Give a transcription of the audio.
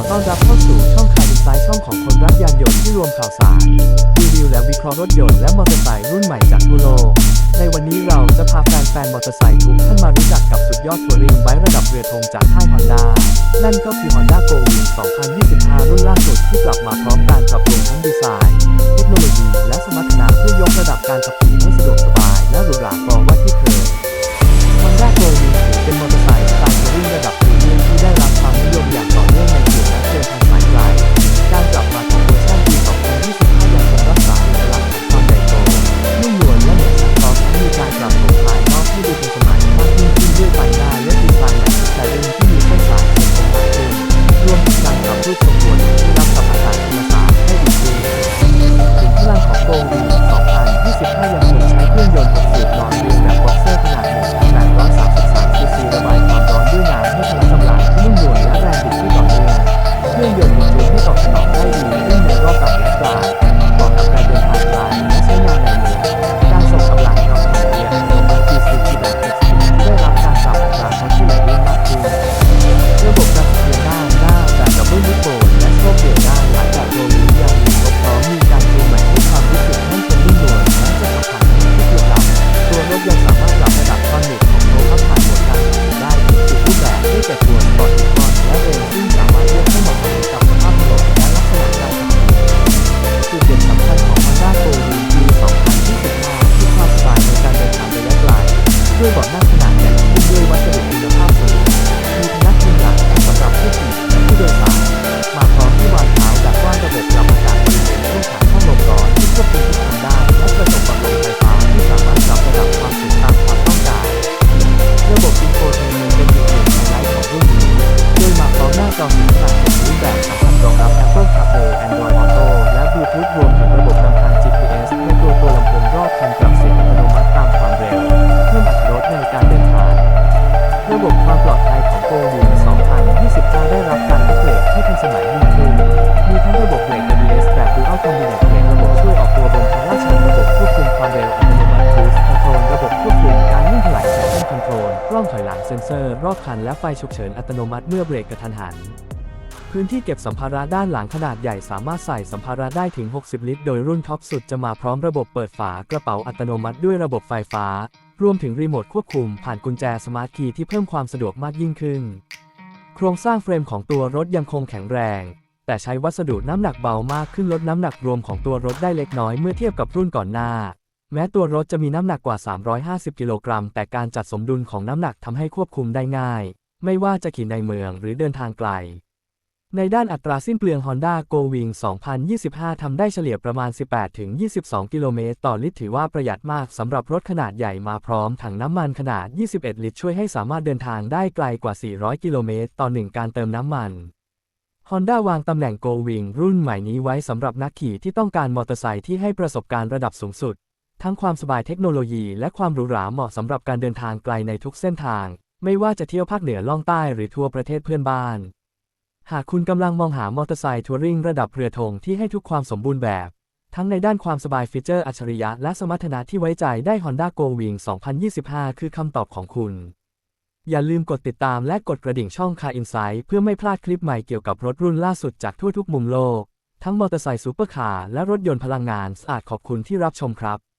อต้อนรับเข้าสู่ช่องข่าวอินไซต์ช่องของคนรักยานยนต์ที่รวมข่าวสาร รีวิวและวิเคราะห์รถยนต์และมอเตอร์ไซค์รุ่นใหม่จากทั่วโลก ในวันนี้เราจะพาแฟนๆมอเตอร์ไซค์ทุกท่านมารู้จักกับสุดยอดทัวริงไบค์ระดับเรือธงจากค่ายฮอนด้านั่นก็คือ Honda Go Wing 2025 รุ่นล่าสุดที่กลับมาพร้อมการปรับปรุงทั้งดีไซน์ เทคโนโลยีและสมรรถนะเพื่อยกระดับการขับขี่ให้สะดวกสบายและหรูหรากว่าว่าที่เคย ด้วยเเซ็นเซอร์ รอบคันและไฟฉุกเฉินอัตโนมัติเมื่อเบรกกระทันหัน พื้นที่เก็บสัมภาระด้านหลังขนาดใหญ่สามารถใส่สัมภาระได้ถึง 60 ลิตร โดยรุ่นท็อปสุดจะมาพร้อมระบบเปิดฝากระเป๋าอัตโนมัติด้วยระบบไฟฟ้า รวมถึงรีโมทควบคุมผ่านกุญแจสมาร์ทคีย์ที่เพิ่มความสะดวกมากยิ่งขึ้น โครงสร้างเฟรมของตัวรถยังคงแข็งแรง แต่ใช้วัสดุน้ำหนักเบามากขึ้นลดน้ำหนักรวมของตัวรถได้เล็กน้อยเมื่อเทียบกับรุ่นก่อนหน้า แม้ตัวรถจะมีน้ำหนักกว่า 350 กิโลกรัม แต่การจัดสมดุลของน้ำหนักทำให้ควบคุมได้ง่าย ไม่ว่าจะขี่ในเมืองหรือเดินทางไกล ในด้านอัตราสิ้นเปลือง Honda Go Wing 2025 ทำได้เฉลี่ยประมาณ 18-22 กิโลเมตรต่อลิตรถือว่าประหยัดมากสำหรับรถขนาดใหญ่มาพร้อมถังน้ำมันขนาด 21 ลิตร ช่วยให้สามารถเดินทางได้ไกลกว่า 400 กิโลเมตร ต่อหนึ่งการเติมน้ำมัน Honda วางตำแหน่ง Go Wing รุ่นใหม่นี้ไว้สำหรับนักขี่ที่ต้องการมอเตอร์ไซค์ที่ให้ประสบการณ์ระดับสูงสุด ทั้งความสบายเทคโนโลยีและความหรูหราเหมาะสำหรับการเดินทางไกลในทุกเส้นทาง ไม่ว่าจะเที่ยวภาคเหนือล่องใต้หรือทั่วประเทศเพื่อนบ้าน หากคุณกำลังมองหามอเตอร์ไซค์ทัวริงระดับเรือธงที่ให้ทุกความสมบูรณ์แบบ ทั้งในด้านความสบายฟีเจอร์อัจฉริยะและสมรรถนะที่ไว้ใจได้ Honda Go Wing 2025 คือคำตอบของคุณ อย่าลืมกดติดตามและกดกระดิ่งช่อง Car Insight เพื่อไม่พลาดคลิปใหม่เกี่ยวกับรถรุ่นล่าสุดจากทั่วทุกมุมโลก ทั้งมอเตอร์ไซค์ซูเปอร์คาร์และรถยนต์พลังงานสะอาดขอบคุณที่รับชมครับ